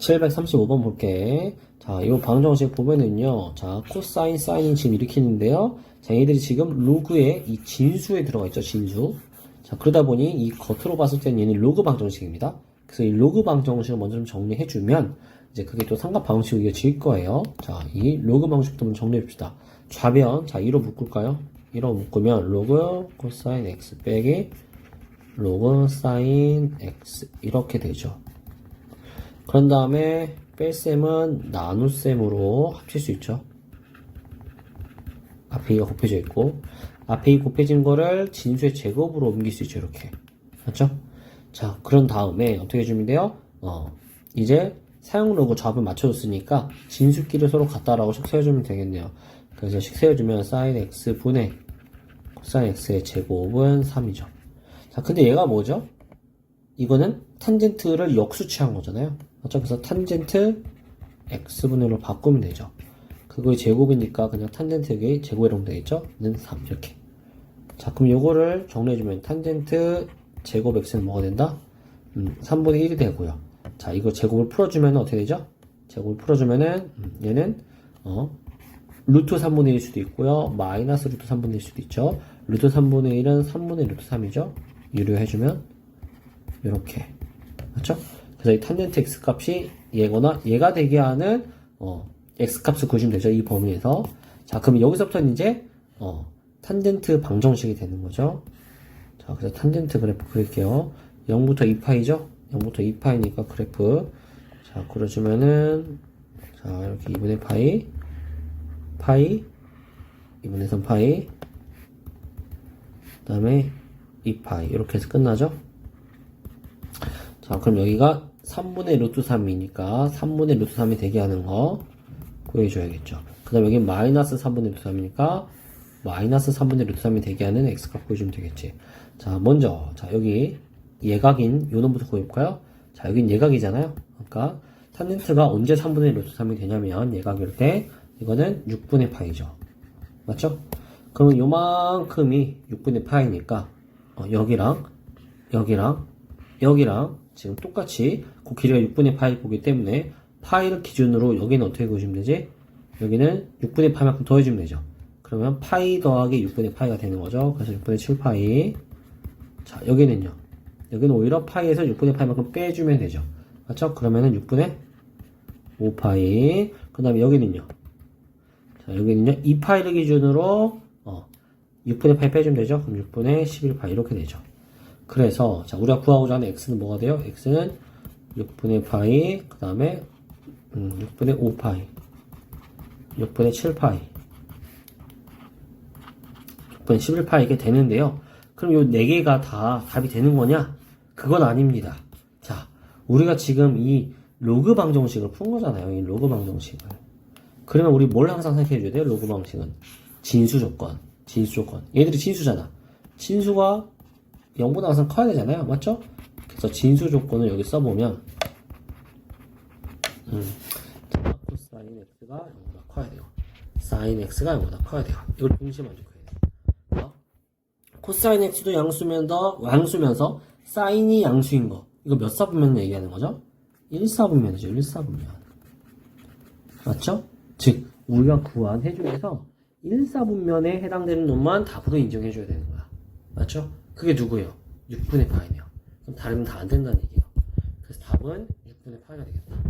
735번 볼게. 자, 이 방정식 보면은요. 자, 코사인, 사인이 지금 있는데요. 자, 얘들이 지금 로그에 이 진수에 들어가 있죠, 진수. 자, 그러다 보니 이 겉으로 봤을 때는 얘는 로그 방정식입니다. 그래서 이 로그 방정식을 먼저 좀 정리해주면 이제 그게 또 삼각 방정식으로 이어질 거예요. 자, 이 로그 방정식도 한번 정리해봅시다. 좌변, 자, 2로 묶을까요? 2로 묶으면 로그 코사인 x 빼기 로그 사인 x 이렇게 되죠. 그런 다음에 뺄셈은 나눗셈으로 합칠 수 있죠. 앞에 이가 곱해져 있고 앞에 이 곱해진 거를 진수의 제곱으로 옮길 수 있죠. 이렇게 맞죠? 자 그런 다음에 어떻게 해주면 돼요? 어 이제 사용 로그 좌변 맞춰줬으니까 진수끼리 서로 같다라고 식 세워주면 되겠네요. 그래서 식 세워주면 sin x 분의 코사인 x의 제곱은 3이죠. 자 근데 얘가 뭐죠? 이거는 탄젠트를 역수치한 거잖아요. 그래서 탄젠트 x분의 1로 바꾸면 되죠. 그거의 제곱이니까 그냥 탄젠트 여기 제곱이라고 되겠죠? 는 3 이렇게. 자 그럼 요거를 정리해주면 탄젠트 제곱 x는 뭐가 된다? 음, 3분의 1이 되고요. 자 이거 제곱을 풀어주면 어떻게 되죠? 제곱을 풀어주면은 음, 얘는 어 루트 3분의 1일 수도 있고요. 마이너스 루트 3분의 1일 수도 있죠. 루트 3분의 1은 3분의 루트 3이죠. 유료해주면 이렇게 맞죠? 그래서 이 탄젠트 x 값이 얘거나 얘가 되게 하는 어, x 값을 구해주면 되죠. 이 범위에서 자 그럼 여기서부터는 이제 어, 탄젠트 방정식이 되는 거죠. 자 그래서 탄젠트 그래프 그릴게요. 0부터 2파이죠? 0부터 2파이니까 그래프 자 그려주면은 자 이렇게 2분의 파이 파이 2분의 3 파이 그 다음에 2파이 이렇게 해서 끝나죠? 자, 그럼 여기가 3분의 루트 3이니까 3분의 루트 3이 되게 하는 거 구해줘야겠죠. 그 다음에 여기 마이너스 3분의 루트 3이니까 마이너스 3분의 루트 3이 되게 하는 x값 구해주면 되겠지. 자, 먼저, 자, 여기 예각인 요 놈부터 구해볼까요? 자, 여긴 예각이잖아요. 그러니까 탄젠트가 언제 3분의 루트 3이 되냐면 예각일 때 이거는 6분의 파이죠. 맞죠? 그러면 요만큼이 6분의 파이니까 어, 여기랑 여기랑 여기랑 지금 똑같이 그 길이가 6분의 파이 보기 때문에 파이를 기준으로 여기는 어떻게 구해주면 되지? 여기는 6분의 파이만큼 더해주면 되죠. 그러면 파이 더하기 6분의 파이가 되는 거죠. 그래서 6분의 7파이. 자, 여기는요. 여기는 오히려 파이에서 6분의 파이만큼 빼주면 되죠. 맞죠? 그러면은 6분의 5파이. 그 다음에 여기는요. 자, 여기는요. 2파이를 기준으로, 어, 6분의 파이 빼주면 되죠. 그럼 6분의 11파이. 이렇게 되죠. 그래서 자 우리가 구하고자 하는 x는 뭐가 돼요? x는 6분의 파이 그 다음에 음, 6분의 5파이 6분의 7파이 6분의 11파이 이게 되는데요. 그럼 요 4개가 다 답이 되는 거냐? 그건 아닙니다. 자 우리가 지금 이 로그 방정식을 푼 거잖아요. 이 로그 방정식을. 그러면 우리 뭘 항상 생각해 줘야 돼요? 로그 방식은? 진수 조건 진수 조건. 얘들이 진수잖아. 진수가 0보다 항상 커야 되잖아요. 맞죠? 그래서 진수 조건을 여기 써보면 음, 자, 코사인 x가 0보다 커야 돼요. 사인 x가 0보다 커야 돼요. 이걸 동시에 만족해야 돼요. 어? 코사인 x도 양수면 더 양수면서 사인이 양수인 거. 이거 몇 사분면 얘기하는 거죠? 1사분면이죠. 1사분면. 맞죠? 즉 우리가 구한 해 중에서 1사분면에 해당되는 놈만 답으로 인정해줘야 되는 거야. 맞죠? 그게 누구예요? 6분의 파이네요. 그럼 다르면 다 안 된다는 얘기예요. 그래서 답은 6분의 파이가 되겠다.